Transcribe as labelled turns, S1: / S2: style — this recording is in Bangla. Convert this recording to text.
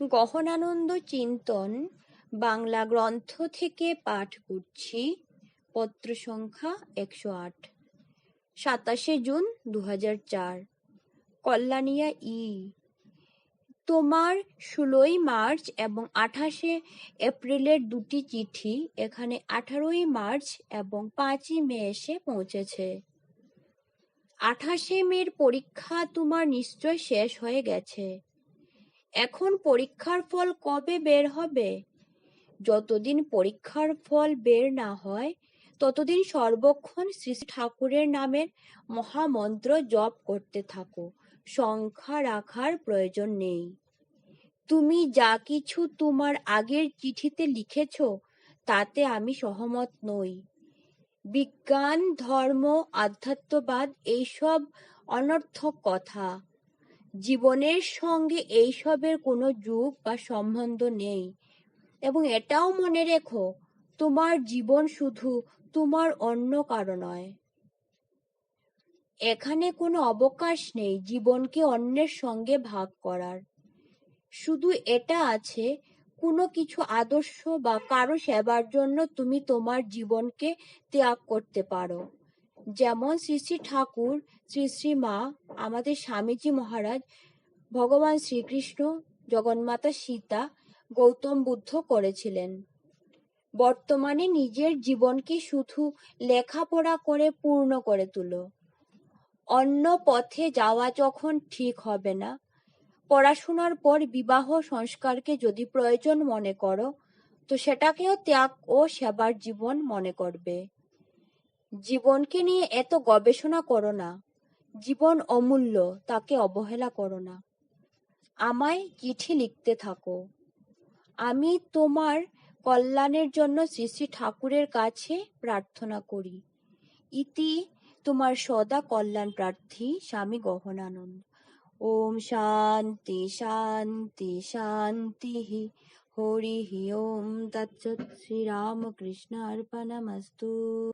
S1: গহনানন্দ চিন্তন বাংলা গ্রন্থ থেকে পাঠ করছি, পত্র সংখ্যা একশো আট, সাতাশে জুন দু চার, কল্যাণিয়া ই। তোমার ষোলোই মার্চ এবং আঠাশে এপ্রিলের দুটি চিঠি এখানে আঠারোই মার্চ এবং পাঁচই মে এসে পৌঁছেছে। আঠাশে মের পরীক্ষা তোমার নিশ্চয় শেষ হয়ে গেছে। এখন পরীক্ষার ফল কবে বের হবে? যতদিন পরীক্ষার ফল বের না হয়, ততদিন সর্বক্ষণ শ্রী ঠাকুরের নামের মহামন্ত্র জপ করতে থাকো। সংখ্যা রাখার প্রয়োজন নেই। তুমি যা কিছু তোমার আগের চিঠিতে লিখেছ, তাতে আমি সহমত নই। বিজ্ঞান, ধর্ম, আধ্যাত্মবাদ, এইসব অনর্থক কথা। জীবনের সঙ্গে এইসবের কোনো যুগ বা সম্বন্ধ নেই। এবং এটাও মনে রেখো, তোমার জীবন শুধু তোমার অন্য কারও নয়। এখানে কোনো অবকাশ নেই জীবনকে অন্যের সঙ্গে ভাগ করার। শুধু এটা আছে, কোনো কিছু আদর্শ বা কারও সেবার জন্য তুমি তোমার জীবনকে ত্যাগ করতে পারো। যেমন শ্রী শ্রী ঠাকুর, শ্রী শ্রী মা, আমাদের স্বামীজি মহারাজ, ভগবান শ্রীকৃষ্ণ, জগন্মাতা সীতা, গৌতম বুদ্ধ করেছিলেন। বর্তমানে নিজের জীবনকে শুধু লেখাপড়া করে পূর্ণ করে তুলো। অন্য পথে যাওয়া যখন ঠিক হবে না, পড়াশোনার পর বিবাহ সংস্কারকে যদি প্রয়োজন মনে করো, তো সেটাকেও ত্যাগ ও সেবার জীবন মনে করবে। জীবনকে নিয়ে এত গবেষণা করো না। জীবন অমূল্য, তাকে অবহেলা করো না। আমায় চিঠি লিখতে থাকো। আমি তোমার কল্যাণের জন্য শ্রী শ্রী ঠাকুরের কাছে প্রার্থনা করি। ইতি তোমার সদা কল্যাণ প্রার্থী স্বামী গহনানন্দ। ওম শান্তি শান্তি শান্তি হরি ওম তৎসৎ। শ্রীরামকৃষ্ণ অর্পণমস্তু